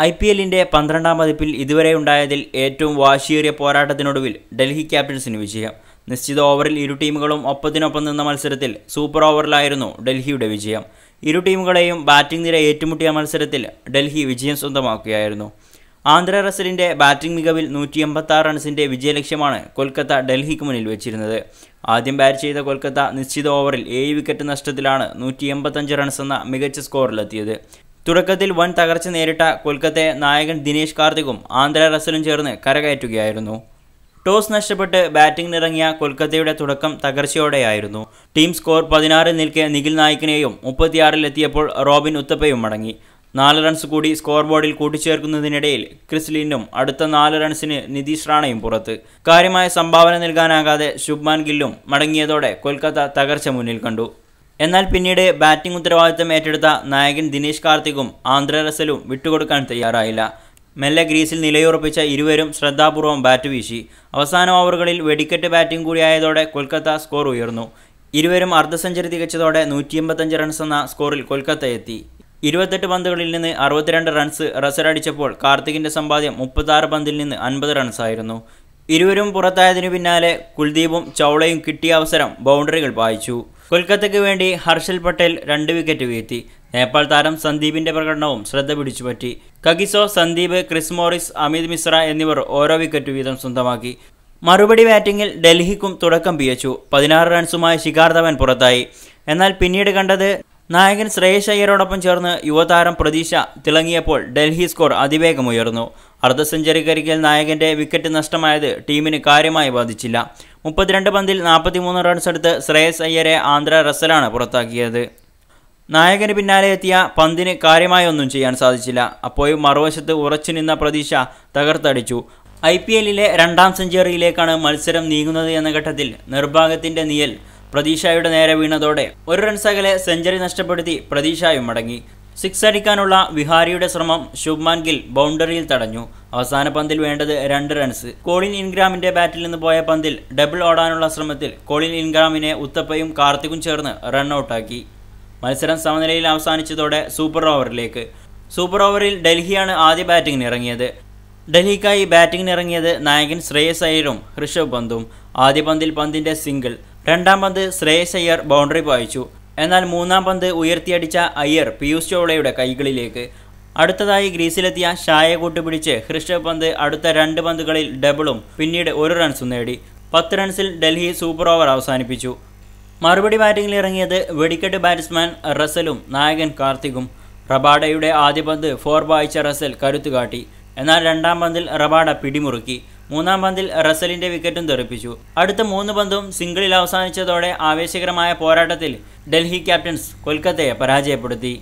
I P എല്ലിന്റെ പന്ത്രണ്ടാം പതിപ്പിൽ ഇതുവരെ ഉണ്ടായതിൽ ഏറ്റവും വാശിയേറിയ പോരാട്ടത്തിനൊടുവിൽ ഡൽഹി ക്യാപിറ്റൽസിന് വിജയം. നിശ്ചിത ഓവറിൽ ഇരു ടീമുകളും ഒപ്പത്തിനൊപ്പം നിന്ന മത്സരത്തിൽ സൂപ്പർ ഓവറിലായിരുന്നു ഡൽഹിയുടെ വിജയം. ഇരു ടീമുകളെയും ബാറ്റിംഗ് നിര ഏറ്റുമുട്ടിയ മത്സരത്തിൽ ഡൽഹി വിജയം സ്വന്തമാക്കുകയായിരുന്നു. ആന്ധ്ര റസലിന്റെ ബാറ്റിംഗ് മികവിൽ നൂറ്റി എൺപത്തി ആറ് റൺസിന്റെ വിജയലക്ഷ്യമാണ് കൊൽക്കത്ത ഡൽഹിക്ക് മുന്നിൽ വെച്ചിരുന്നത്. ആദ്യം ബാറ്റ് ചെയ്ത കൊൽക്കത്ത നിശ്ചിത ഓവറിൽ ഏഴ് വിക്കറ്റ് നഷ്ടത്തിലാണ് നൂറ്റി എൺപത്തഞ്ച് റൺസ് എന്ന മികച്ച സ്കോറിലെത്തിയത്. തുടക്കത്തിൽ വൻ തകർച്ച നേരിട്ട കൊൽക്കത്തയെ നായകൻ ദിനേശ് കാർത്തികും ആന്ധ്ര റസലും ചേർന്ന് കരകയറ്റുകയായിരുന്നു. ടോസ് നഷ്ടപ്പെട്ട് ബാറ്റിംഗിനിറങ്ങിയ കൊൽക്കത്തയുടെ തുടക്കം തകർച്ചയോടെയായിരുന്നു. ടീം സ്കോർ പതിനാറിൽ നിൽക്കെ നിഖിൽ നായിക്കിനെയും മുപ്പത്തിയാറിലെത്തിയപ്പോൾ റോബിൻ ഉത്തപ്പയും മടങ്ങി. നാല് റൺസ് കൂടി സ്കോർ ബോർഡിൽ കൂട്ടിച്ചേർക്കുന്നതിനിടയിൽ ക്രിസ് ലിന്നും അടുത്ത നാല് റൺസിന് നിതീഷ് റാണയും പുറത്ത്. കാര്യമായ സംഭാവന നൽകാനാകാതെ ശുഭ്മാൻ ഗില്ലും മടങ്ങിയതോടെ കൊൽക്കത്ത തകർച്ച മുന്നിൽ കണ്ടു. എന്നാൽ പിന്നീട് ബാറ്റിംഗ് ഉത്തരവാദിത്തം ഏറ്റെടുത്ത നായകൻ ദിനേശ് കാർത്തികും ആന്ധ്ര റസലും വിട്ടുകൊടുക്കാൻ തയ്യാറായില്ല. മെല്ലെ ഗ്രീസിൽ നിലയുറപ്പിച്ച ഇരുവരും ശ്രദ്ധാപൂർവം ബാറ്റ് വീശി. അവസാന ഓവറുകളിൽ വെടിക്കെട്ട് ബാറ്റിംഗ് കൂടിയായതോടെ കൊൽക്കത്ത സ്കോർ ഉയർന്നു. ഇരുവരും അർദ്ധ സെഞ്ചുറി തികച്ചതോടെ നൂറ്റി എൺപത്തഞ്ച് റൺസ് എന്ന സ്കോറിൽ കൊൽക്കത്ത എത്തി. ഇരുപത്തെട്ട് പന്തുകളിൽ നിന്ന് അറുപത്തിരണ്ട് റൺസ് റസറടിച്ചപ്പോൾ കാർത്തികിന്റെ സമ്പാദ്യം മുപ്പത്താറ് പന്തിൽ നിന്ന് അൻപത് റൺസായിരുന്നു. ഇരുവരും പുറത്തായതിനു പിന്നാലെ കുൽദീപും ചൗളയും കിട്ടിയ അവസരം ബൗണ്ടറികൾ പായിച്ചു. കൊൽക്കത്തയ്ക്ക് വേണ്ടി ഹർഷൽ പട്ടേൽ രണ്ട് വിക്കറ്റ് വീഴ്ത്തി. നേപ്പാൾ താരം സന്ദീപിന്റെ പ്രകടനവും ശ്രദ്ധ പിടിച്ചുപറ്റി. Kagiso Sandeep Chris Morris Amit Mishra എന്നിവർ ഓരോ വിക്കറ്റ് വീതം സ്വന്തമാക്കി. മറുപടി ബാറ്റിംഗിൽ ഡൽഹിക്കും തുടക്കം പിയച്ചു പതിനാറ് റൺസുമായി ശിഖാർ ധവൻ പുറത്തായി. എന്നാൽ പിന്നീട് കണ്ടത് നായകൻ ശ്രേയസ് അയ്യരോടൊപ്പം ചേർന്ന് യുവതാരം പ്രതീക്ഷ തിളങ്ങിയപ്പോൾ ഡൽഹി സ്കോർ അതിവേഗം ഉയർന്നു. അർദ്ധ സെഞ്ചുറിക്കരികിൽ നായകന്റെ വിക്കറ്റ് നഷ്ടമായത് ടീമിന് കാര്യമായി ബാധിച്ചില്ല. മുപ്പത്തിരണ്ട് പന്തിൽ നാൽപ്പത്തിമൂന്ന് റൺസ് എടുത്ത് ശ്രേയസ് അയ്യരെ ആന്ധ്ര റസലാണ് പുറത്താക്കിയത്. നായകന് പിന്നാലെ എത്തിയ പന്തിന് കാര്യമായി ഒന്നും ചെയ്യാൻ സാധിച്ചില്ല. അപ്പോഴും മറുവശത്ത് ഉറച്ചു നിന്ന പ്രതീക്ഷ തകർത്തടിച്ചു. ഐ പി എല്ലിലെ രണ്ടാം സെഞ്ചുറിയിലേക്കാണ് മത്സരം നീങ്ങുന്നത് എന്ന ഘട്ടത്തിൽ നിർഭാഗ്യത്തിന്റെ നിയൽ പ്രതീക്ഷയുടെ നേരെ വീണതോടെ ഒരു റൺസ് അകലെ സെഞ്ചുറി നഷ്ടപ്പെടുത്തി പ്രതീക്ഷയും മടങ്ങി. സിക്സ് അടിക്കാനുള്ള വിഹാരിയുടെ ശ്രമം ശുഭ്മാൻ ഗിൽ ബൗണ്ടറിയിൽ തടഞ്ഞു. അവസാന പന്തിൽ വേണ്ടത് രണ്ട് റൺസ്. കോളിൻ ഇൻഗ്രാമിന്റെ ബാറ്റിൽ നിന്ന് പോയ പന്തിൽ ഡബിൾ ഓടാനുള്ള ശ്രമത്തിൽ കോളിൻ ഇൻഗ്രാമിനെ ഉത്തപ്പയും കാർത്തികും ചേർന്ന് റണ്ണൌട്ടാക്കി മത്സരം സമനിലയിൽ അവസാനിച്ചതോടെ സൂപ്പർ ഓവറിലേക്ക്. സൂപ്പർ ഓവറിൽ ഡൽഹിയാണ് ആദ്യ ബാറ്റിംഗിന് ഇറങ്ങിയത്. ഡൽഹിക്കായി ബാറ്റിംഗിന് ഇറങ്ങിയത് നായകൻ ശ്രേയസ് അയ്യരും ഋഷഭ് പന്തും. ആദ്യ പന്തിൽ പന്തിന്റെ സിംഗിൾ. രണ്ടാം പന്ത് ശ്രേയസ് അയ്യർ ബൗണ്ടറി പായിച്ചു. എന്നാൽ മൂന്നാം പന്ത് ഉയർത്തിയടിച്ച അയ്യർ പിയൂസ് ചോളയുടെ കൈകളിലേക്ക്. അടുത്തതായി ഗ്രീസിലെത്തിയ ഷായെ കൂട്ടുപിടിച്ച് ഹൃഷഭ് പന്ത് അടുത്ത രണ്ട് പന്തുകളിൽ ഡബിളും പിന്നീട് ഒരു റൺസും നേടി. പത്ത് റൺസിൽ ഡൽഹി സൂപ്പർ ഓവർ അവസാനിപ്പിച്ചു. മറുപടി ബാറ്റിംഗിൽ ഇറങ്ങിയത് വെടിക്കെട്ട് ബാറ്റ്സ്മാൻ റസലും നായകൻ കാർത്തികും. റബാഡയുടെ ആദ്യ പന്ത് ഫോർ ബായിച്ച റസൽ കരുത്തു കാട്ടി എന്നാൽ രണ്ടാം പന്തിൽ റബാഡ പിടിമുറുക്കി. മൂന്നാം പന്തിൽ റസലിന്റെ വിക്കറ്റും തെറിപ്പിച്ചു. അടുത്ത മൂന്ന് പന്തും സിംഗിളിൽ അവസാനിച്ചതോടെ ആവേശകരമായ പോരാട്ടത്തിൽ ഡൽഹി ക്യാപ്റ്റൻസ് കൊൽക്കത്തയെ പരാജയപ്പെടുത്തി.